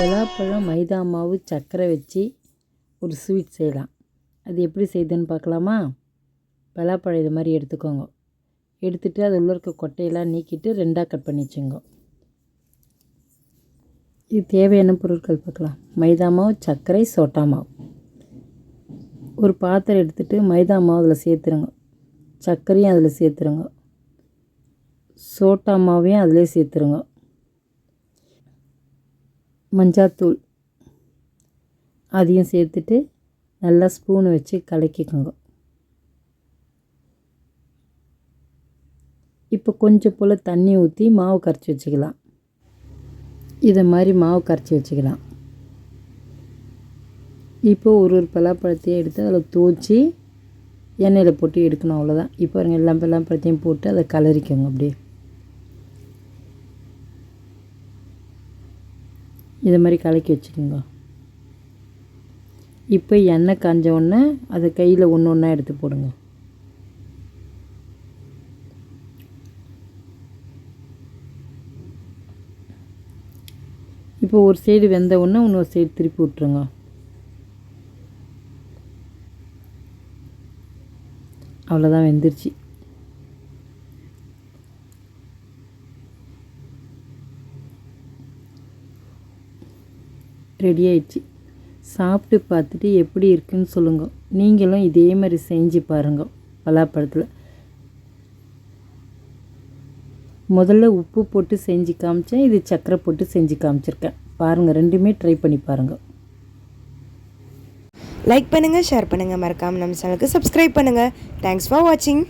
பலாப்பழம் மைதா மாவு சர்க்கரை வச்சு ஒரு ஸ்வீட் செய்யலாம். அது எப்படி செய்யுதுன்னு பார்க்கலாமா? பலாப்பழம் இது மாதிரி எடுத்துக்கோங்க. எடுத்துட்டு அது உள்ள இருக்க கொட்டையெல்லாம் நீக்கிட்டு ரெண்டாக கட் பண்ணி வச்சுங்க இது தேவையான பொருட்கள் பார்க்கலாம். மைதா மாவு சர்க்கரை சோட்டா மாவு. ஒரு பாத்திரம் எடுத்துகிட்டு மைதா மாவு அதில் சேர்த்துருங்க. சர்க்கரையும் அதில் சேர்த்துருங்க. சோட்டா மாவையும் அதிலே சேர்த்துருங்க. மஞ்சாத்தூள் அதையும் சேர்த்துட்டு நல்லா ஸ்பூனை வச்சு கலக்கிக்கோங்க. இப்போ கொஞ்சம் போல் தண்ணி ஊற்றி மாவு கரைச்சி வச்சுக்கலாம். இதை மாதிரி மாவு கரைச்சி வச்சுக்கலாம். இப்போ ஒரு ஒரு பலாப்பழத்தையும் எடுத்து அதில் தூச்சி எண்ணெயில் போட்டு எடுக்கணும் அவ்வளோதான் இப்போ பாருங்க எல்லா பலாப்பழத்தையும் போட்டு அதை கலரிக்கோங்க அப்படியே. இது மாதிரி கலக்கி வச்சுக்கோங்க. இப்போ எண்ணெய் காஞ்ச உடனே அதை கையில் ஒன்று ஒன்றா எடுத்து போடுங்க. இப்போ ஒரு சைடு வெந்த உடனே இன்னொரு சைடு திருப்பி விட்ருங்க அவ்வளோதான் வெந்துருச்சு. ரெடி ஆயிடுச்சு சாப்பிட்டு பார்த்துட்டு எப்படி இருக்குன்னு சொல்லுங்க. நீங்களும் இதே மாதிரி செஞ்சு பாருங்க பலாப்பழத்தில். முதல்ல உப்பு போட்டு செஞ்சு காமிச்சேன். இது சர்க்கரை போட்டு செஞ்சு காமிச்சிருக்கேன். பாருங்கள் ரெண்டுமே ட்ரை பண்ணி பாருங்கள் லைக் பண்ணுங்கள் ஷேர் பண்ணுங்கள் மறக்காமல் நம்ம சேனலுக்கு சப்ஸ்கிரைப் பண்ணுங்கள் தேங்க்ஸ் ஃபார் வாட்சிங்